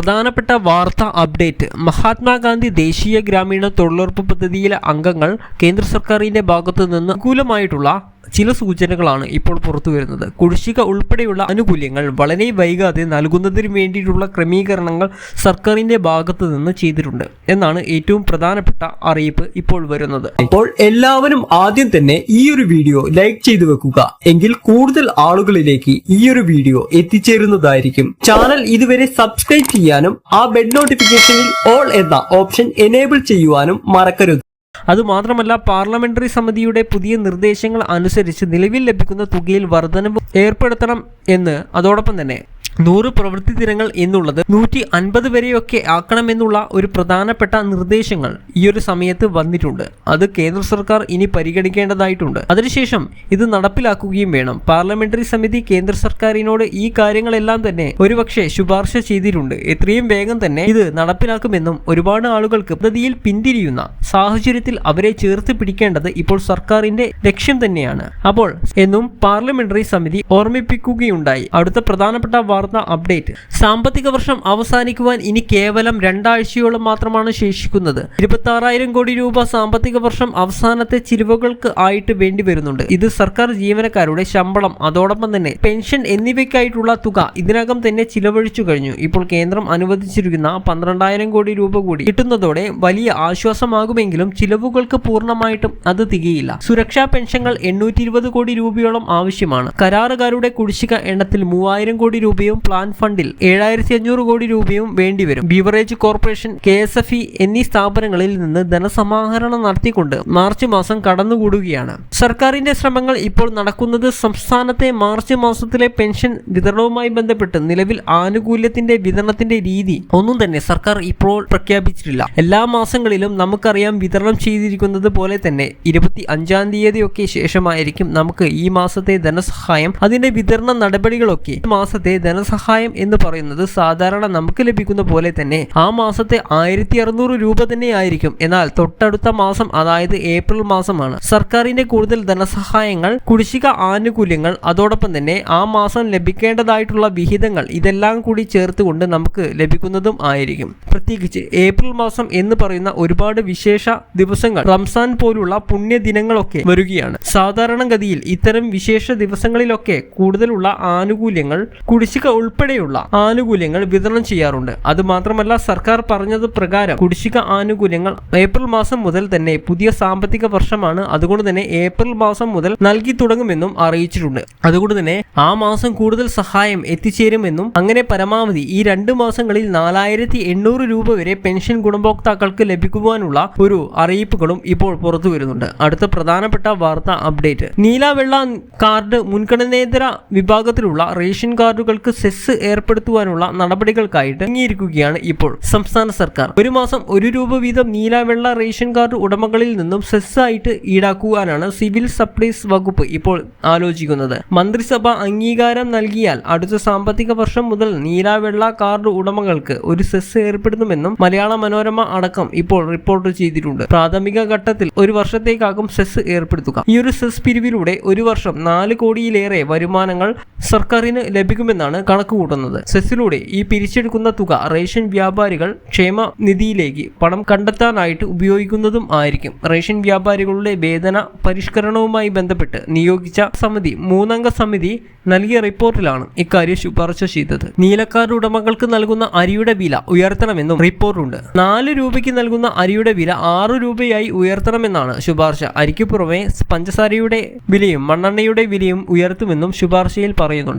പ്രധാനപ്പെട്ട വാർത്ത അപ്ഡേറ്റ്. മഹാത്മാഗാന്ധി ദേശീയ ഗ്രാമീണ തൊഴിലുറപ്പ് പദ്ധതിയിലെ അംഗങ്ങൾ കേന്ദ്ര സർക്കാരിന്റെ ഭാഗത്തു നിന്ന് അനുകൂലമായിട്ടുള്ള ചില സൂചനകളാണ് ഇപ്പോൾ പുറത്തു വരുന്നത്. കുടിശ്ശിക ഉൾപ്പെടെയുള്ള ആനുകൂല്യങ്ങൾ വളരെ വൈകാതെ നൽകുന്നതിന് വേണ്ടിയിട്ടുള്ള ക്രമീകരണങ്ങൾ സർക്കാരിന്റെ ഭാഗത്തു നിന്ന് ചെയ്തിട്ടുണ്ട് എന്നാണ് ഏറ്റവും പ്രധാനപ്പെട്ട അറിയിപ്പ് ഇപ്പോൾ വരുന്നത്. അപ്പോൾ എല്ലാവരും ആദ്യം തന്നെ ഈ ഒരു വീഡിയോ ലൈക്ക് ചെയ്തു വെക്കുക. എങ്കിൽ കൂടുതൽ ആളുകളിലേക്ക് ഈ ഒരു വീഡിയോ എത്തിച്ചേരുന്നതായിരിക്കും. ചാനൽ ഇതുവരെ സബ്സ്ക്രൈബ് ചെയ്യാനും ആ ബെഡ് നോട്ടിഫിക്കേഷനിൽ ഓൾ എന്ന ഓപ്ഷൻ എനേബിൾ ചെയ്യുവാനും മറക്കരുത്. അതുമാത്രമല്ല പാർലമെന്ററി സമിതിയുടെ പുതിയ നിർദ്ദേശങ്ങൾ അനുസരിച്ച് നിലവിൽ ലഭിക്കുന്ന തുകയിൽ വർധനവ് ഏർപ്പെടുത്തണം എന്ന് അതോടൊപ്പം തന്നെ നൂറ് പ്രവൃത്തി ദിനങ്ങൾ എന്നുള്ളത് നൂറ്റി അൻപത് വരെയൊക്കെ ആക്കണമെന്നുള്ള ഒരു പ്രധാനപ്പെട്ട നിർദ്ദേശങ്ങൾ ഈ ഒരു സമയത്ത് വന്നിട്ടുണ്ട്. അത് കേന്ദ്ര സർക്കാർ ഇനി പരിഗണിക്കേണ്ടതായിട്ടുണ്ട്. അതിനുശേഷം ഇത് നടപ്പിലാക്കുകയും വേണം. പാർലമെന്ററി സമിതി കേന്ദ്ര സർക്കാരിനോട് ഈ കാര്യങ്ങളെല്ലാം തന്നെ ഒരുപക്ഷെ ശുപാർശ ചെയ്തിട്ടുണ്ട്. എത്രയും വേഗം തന്നെ ഇത് നടപ്പിലാക്കുമെന്നും ഒരുപാട് ആളുകൾക്ക് പദ്ധതിയിൽ പിന്തിരിയുന്ന സാഹചര്യത്തിൽ അവരെ ചേർത്ത് പിടിക്കേണ്ടത് ഇപ്പോൾ സർക്കാരിന്റെ ലക്ഷ്യം തന്നെയാണ്. അപ്പോൾ എന്നും പാർലമെന്ററി സമിതി ഓർമ്മിപ്പിക്കുകയുണ്ടായി. അടുത്ത പ്രധാനപ്പെട്ട വാർത്താ അപ്ഡേറ്റ്. സാമ്പത്തിക വർഷം അവസാനിക്കുവാൻ ഇനി കേവലം രണ്ടാഴ്ചയോളം മാത്രമാണ് ശേഷിക്കുന്നത്. ഇരുപത്തി ആറായിരം കോടി രൂപ സാമ്പത്തിക വർഷം അവസാനത്തെ ചിലവുകൾക്ക് ആയിട്ട് വേണ്ടി വരുന്നുണ്ട്. ഇത് സർക്കാർ ജീവനക്കാരുടെ ശമ്പളം അതോടൊപ്പം തന്നെ പെൻഷൻ എന്നിവയ്ക്കായിട്ടുള്ള തുക ഇതിനകം തന്നെ ചിലവഴിച്ചു കഴിഞ്ഞു. ഇപ്പോൾ കേന്ദ്രം അനുവദിച്ചിരിക്കുന്ന പന്ത്രണ്ടായിരം കോടി രൂപ കൂടി കിട്ടുന്നതോടെ വലിയ ആശ്വാസമാകുമെങ്കിലും ചിലവുകൾക്ക് പൂർണമായിട്ടും അത് തികയില്ല. സുരക്ഷാ പെൻഷനുകൾ എണ്ണൂറ്റി കോടി രൂപയോളം ആവശ്യമാണ്. കരാറുകാരുടെ കുടിശ്ശിക എണ്ണത്തിൽ മൂവായിരം കോടി രൂപയും പ്ലാൻ ഫണ്ടിൽ ഏഴായിരത്തി അഞ്ഞൂറ് കോടി രൂപയും വേണ്ടിവരും. Beverage corporation K S F E എന്നീ സ്ഥാപനങ്ങളിൽ നിന്ന് ധനസമാഹരണം നടത്തിക്കൊണ്ട് മാർച്ച് മാസം കടന്നുകൂടുകയാണ്. സർക്കാരിന്റെ ശ്രമങ്ങൾ ഇപ്പോൾ നടക്കുന്നത് സംസ്ഥാനത്തെ മാർച്ച് മാസത്തിലെ പെൻഷൻ വിതരണവുമായി ബന്ധപ്പെട്ട് നിലവിൽ ആനുകൂല്യത്തിന്റെ വിതരണത്തിന്റെ രീതി ഒന്നും തന്നെ സർക്കാർ ഇപ്പോൾ പ്രഖ്യാപിച്ചിട്ടില്ല. എല്ലാ മാസങ്ങളിലും നമുക്കറിയാം വിതരണം ചെയ്തിരിക്കുന്നത് പോലെ തന്നെ ഇരുപത്തി അഞ്ചാം തീയതിയൊക്കെ ശേഷമായിരിക്കും നമുക്ക് ഈ മാസത്തെ ധനസഹായം. അതിന്റെ വിതരണ നടപടികളൊക്കെ മാസത്തെ മാസത്തെ ധനസഹായം എന്ന് പറയുന്നത് സാധാരണ നമുക്ക് ലഭിക്കുന്ന പോലെ തന്നെ ആ മാസത്തെ ആയിരത്തി അറുന്നൂറ് രൂപ തന്നെയായിരിക്കും. എന്നാൽ തൊട്ടടുത്ത മാസം അതായത് ഏപ്രിൽ മാസമാണ് സർക്കാരിന്റെ കൂടുതൽ ധനസഹായങ്ങൾ കുടിശ്ശിക ആനുകൂല്യങ്ങൾ അതോടൊപ്പം തന്നെ ആ മാസം ലഭിക്കേണ്ടതായിട്ടുള്ള വിഹിതങ്ങൾ ഇതെല്ലാം കൂടി ചേർത്തുകൊണ്ട് നമുക്ക് ലഭിക്കുന്നതും ആയിരിക്കും. പ്രത്യേകിച്ച് ഏപ്രിൽ മാസം എന്ന് പറയുന്ന ഒരുപാട് വിശേഷ ദിവസങ്ങൾ റംസാൻ പോലുള്ള പുണ്യ ദിനങ്ങളൊക്കെ വരികയാണ്. സാധാരണഗതിയിൽ ഇത്തരം വിശേഷ ദിവസങ്ങളിലൊക്കെ കൂടുതലുള്ള ആനുകൂല്യങ്ങൾ കുടിശ്ശിക ഉൾപ്പെടെയുള്ള ആനുകൂല്യങ്ങൾ വിതരണം ചെയ്യാറുണ്ട്. അത് മാത്രമല്ല സർക്കാർ പറഞ്ഞത് പ്രകാരം കുടിശ്ശിക ആനുകൂല്യങ്ങൾ ഏപ്രിൽ മാസം മുതൽ തന്നെ പുതിയ സാമ്പത്തിക വർഷമാണ്. അതുകൊണ്ട് തന്നെ ഏപ്രിൽ മാസം മുതൽ നൽകി തുടങ്ങുമെന്നും അറിയിച്ചിട്ടുണ്ട്. അതുകൊണ്ട് തന്നെ ആ മാസം കൂടുതൽ സഹായം എത്തിച്ചേരുമെന്നും അങ്ങനെ പരമാവധി ഈ രണ്ട് മാസങ്ങളിൽ നാലായിരത്തി എണ്ണൂറ് രൂപ വരെ പെൻഷൻ ഗുണഭോക്താക്കൾക്ക് ലഭിക്കുവാനുള്ള ഒരു അറിയിപ്പുകളും ഇപ്പോൾ പുറത്തു വരുന്നുണ്ട്. അടുത്ത പ്രധാനപ്പെട്ട വാർത്ത അപ്ഡേറ്റ്. നീല വെള്ള കാർഡ് മുൻഗണനേതര വിഭാഗത്തിലുള്ള റേഷൻ കാർഡുകൾക്ക് സെസ് ഏർപ്പെടുത്തുവാനുള്ള നടപടികൾക്കായിട്ട് ഇറങ്ങിയിരിക്കുകയാണ് ഇപ്പോൾ സംസ്ഥാന സർക്കാർ. ഒരു മാസം ഒരു രൂപ വീതം നീല വെള്ള റേഷൻ കാർഡ് ഉടമകളിൽ നിന്നും സെസ് ആയിട്ട് ഈടാക്കുവാനാണ് സിവിൽ സപ്ലൈസ് വകുപ്പ് ഇപ്പോൾ ആലോചിക്കുന്നത്. മന്ത്രിസഭ അംഗീകാരം നൽകിയാൽ അടുത്ത സാമ്പത്തിക വർഷം മുതൽ നീല വെള്ള കാർഡ് ഉടമകൾക്ക് ഒരു സെസ് ഏർപ്പെടുത്തുമെന്നും മലയാള മനോരമ അടക്കം ഇപ്പോൾ റിപ്പോർട്ട് ചെയ്തിട്ടുണ്ട്. പ്രാഥമിക ഘട്ടത്തിൽ ഒരു വർഷത്തേക്കാകും സെസ് ഏർപ്പെടുത്തുക. ഈ ഒരു സെസ് പിരിവിലൂടെ ഒരു വർഷം നാല് കോടിയിലേറെ വരുമാനങ്ങൾ സർക്കാരിന് ലഭിക്കുമെന്നാണ് കണക്കുകൂട്ടുന്നത് സെസ്സിലൂടെ ഈ പിരിച്ചെടുക്കുന്ന തുക റേഷൻ വ്യാപാരികൾ ക്ഷേമ നിധിയിലേക്ക് പണം കണ്ടെത്താനായിട്ട് ഉപയോഗിക്കുന്നതും ആയിരിക്കും. റേഷൻ വ്യാപാരികളുടെ വേതന പരിഷ്കരണവുമായി ബന്ധപ്പെട്ട് നിയോഗിച്ച സമിതി മൂന്നംഗ സമിതി നൽകിയ റിപ്പോർട്ടിലാണ് ഇക്കാര്യം ശുപാർശ ചെയ്തത്. നീലക്കാർഡ് ഉടമകൾക്ക് നൽകുന്ന അരിയുടെ വില ഉയർത്തണമെന്നും റിപ്പോർട്ടുണ്ട്. നാല് രൂപയ്ക്ക് നൽകുന്ന അരിയുടെ വില ആറു രൂപയായി ഉയർത്തണമെന്നാണ് ശുപാർശ. അരിക്ക് പുറമെ പഞ്ചസാരയുടെ വിലയും മണ്ണെണ്ണയുടെ വിലയും ഉയർത്തുമെന്നും ശുപാർശയിൽ പറയുന്നുണ്ട്.